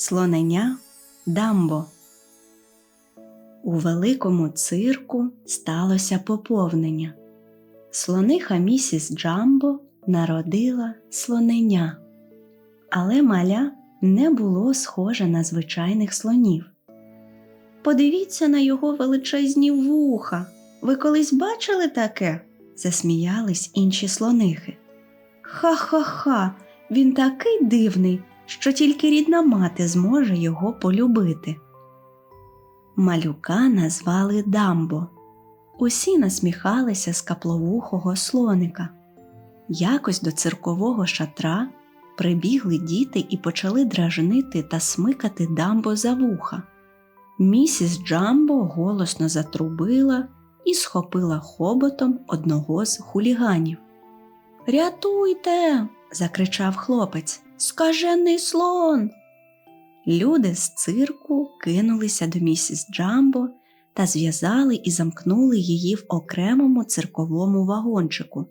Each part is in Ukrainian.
Слонення Дамбо. У великому цирку сталося поповнення. Слониха місіс Джамбо народила слонення, але маля не було схоже на звичайних слонів. Подивіться на його величезні вуха. Ви колись бачили таке? засміялись інші слонихи. Ха-ха-ха, він такий дивний, що тільки рідна мати зможе його полюбити. Малюка назвали Дамбо. Усі насміхалися з капловухого слоника. Якось до циркового шатра прибігли діти і почали дражнити та смикати Дамбо за вуха. Місіс Джамбо голосно затрубила і схопила хоботом одного з хуліганів. Рятуйте. закричав хлопець. Скажений слон. Люди з цирку кинулися до місіс Джамбо та зв'язали і замкнули її в окремому цирковому вагончику.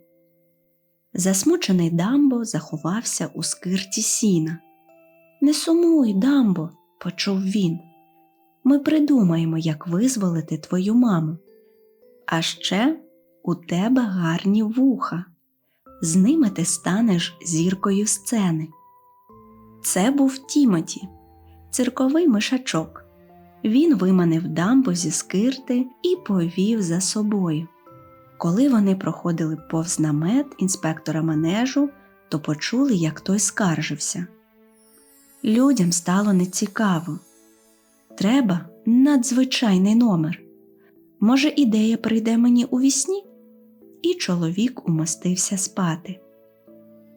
Засмучений Дамбо заховався у скирті сіна. Не сумуй, Дамбо, почув він. Ми придумаємо, як визволити твою маму. А ще у тебе гарні вуха. З ними ти станеш зіркою сцени. Це був Тімоті, цирковий мишачок. Він виманив дамбу зі скирти і повів за собою. Коли вони проходили повз намет інспектора манежу, то почули, як той скаржився. Людям стало нецікаво. Треба надзвичайний номер. Може, ідея прийде мені у вісні? І чоловік умостився спати.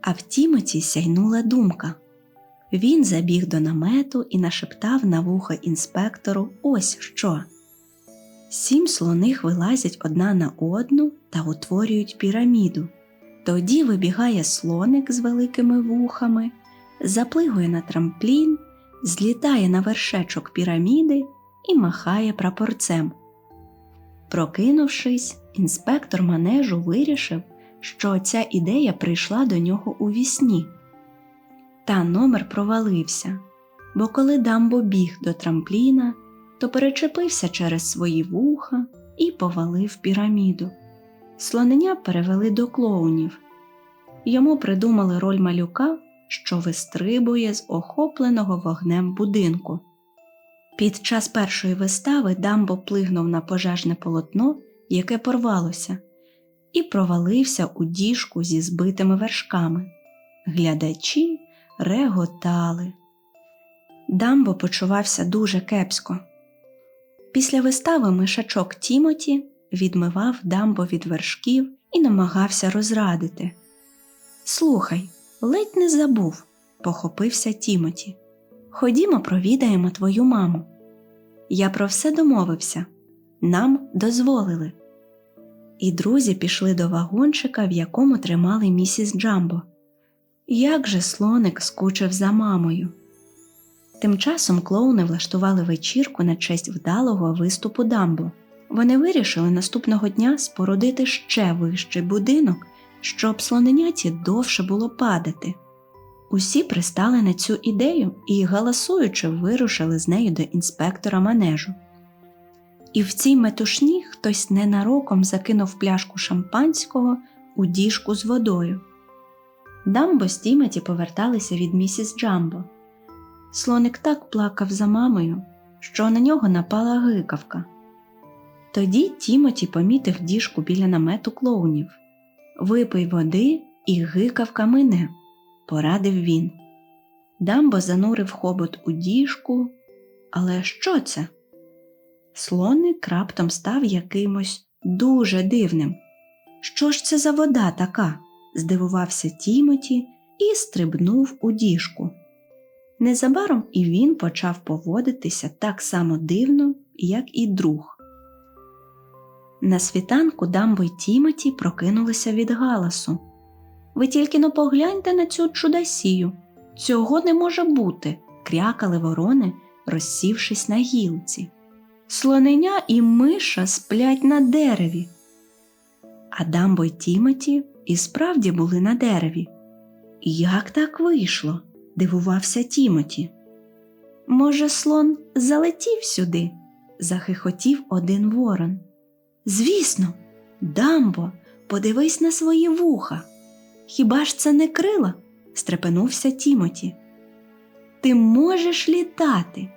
А в Тімоті сяйнула думка. Він забіг до намету і нашептав на вухо інспектору ось що. Сім слоних вилазять одна на одну та утворюють піраміду. Тоді вибігає слоник з великими вухами, заплигує на трамплін, злітає на вершечок піраміди і махає прапорцем. Прокинувшись, інспектор манежу вирішив, що ця ідея прийшла до нього у вісні. Та номер провалився, бо коли Дамбо біг до трампліна, то перечепився через свої вуха і повалив піраміду. Слонення перевели до клоунів. Йому придумали роль малюка, що вистрибує з охопленого вогнем будинку. Під час першої вистави Дамбо плигнув на пожежне полотно, яке порвалося, і провалився у діжку зі збитими вершками. Глядачі реготали. Дамбо почувався дуже кепсько. Після вистави мишачок Тімоті відмивав дамбо від вершків і намагався розрадити. Слухай, ледь не забув, похопився Тімоті. Ходімо, провідаємо твою маму. Я про все домовився, нам дозволили. І друзі пішли до вагончика, в якому тримали місіс Джамбо. Як же слоник скучив за мамою. Тим часом клоуни влаштували вечірку на честь вдалого виступу Дамбо. Вони вирішили наступного дня спорудити ще вищий будинок, щоб слоненяті довше було падати. Усі пристали на цю ідею і, галасуючи, вирушили з нею до інспектора манежу. І в цій метушні хтось ненароком закинув пляшку шампанського у діжку з водою. Дамбо з Тімоті поверталися від місіс Джамбо. Слоник так плакав за мамою, що на нього напала гикавка. Тоді Тімоті помітив діжку біля намету клоунів. Випий води і гикавка мине, порадив він. Дамбо занурив хобот у діжку. Але що це? Слоник раптом став якимось дуже дивним. Що ж це за вода така? Здивувався Тімоті і стрибнув у діжку. Незабаром і він почав поводитися так само дивно, як і друг. На світанку Дамбо й Тімоті прокинулися від галасу. Ви тільки но погляньте на цю чудасію. Цього не може бути, крякали ворони, розсівшись на гілці. Слоненя і миша сплять на дереві. А Дамбо й Тімоті і справді були на дереві. Як так вийшло? дивувався Тімоті. Може, слон залетів сюди? захихотів один ворон. Звісно, Дамбо, подивись на свої вуха. Хіба ж це не крила? стрепенувся Тімоті. Ти можеш літати.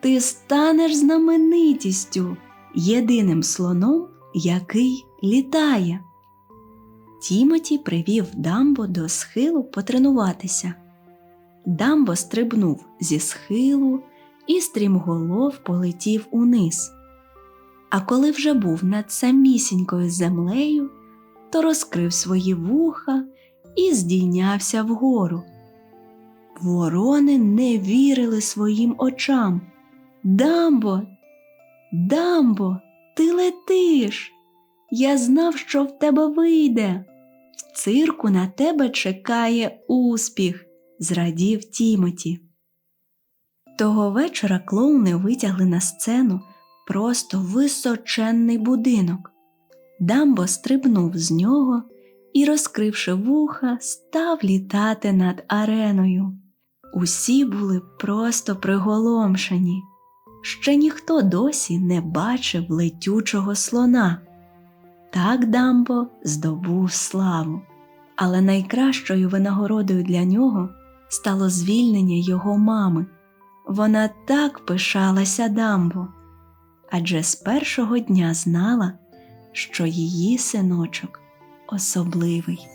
Ти станеш знаменитістю, єдиним слоном, який літає. Тімоті привів Дамбо до схилу потренуватися. Дамбо стрибнув зі схилу і стрімголов полетів униз. А коли вже був над самісінькою землею, то розкрив свої вуха і здійнявся вгору. Ворони не вірили своїм очам. Дамбо, Дамбо, ти летиш. Я знав, що в тебе вийде. В цирку на тебе чекає успіх, зрадів Тімоті. Того вечора клоуни витягли на сцену просто височенний будинок. Дамбо стрибнув з нього і, розкривши вуха, став літати над ареною. Усі були просто приголомшені. Ще ніхто досі не бачив летючого слона. Так Дамбо здобув славу, але найкращою винагородою для нього стало звільнення його мами. Вона так пишалася Дамбо, адже з першого дня знала, що її синочок особливий.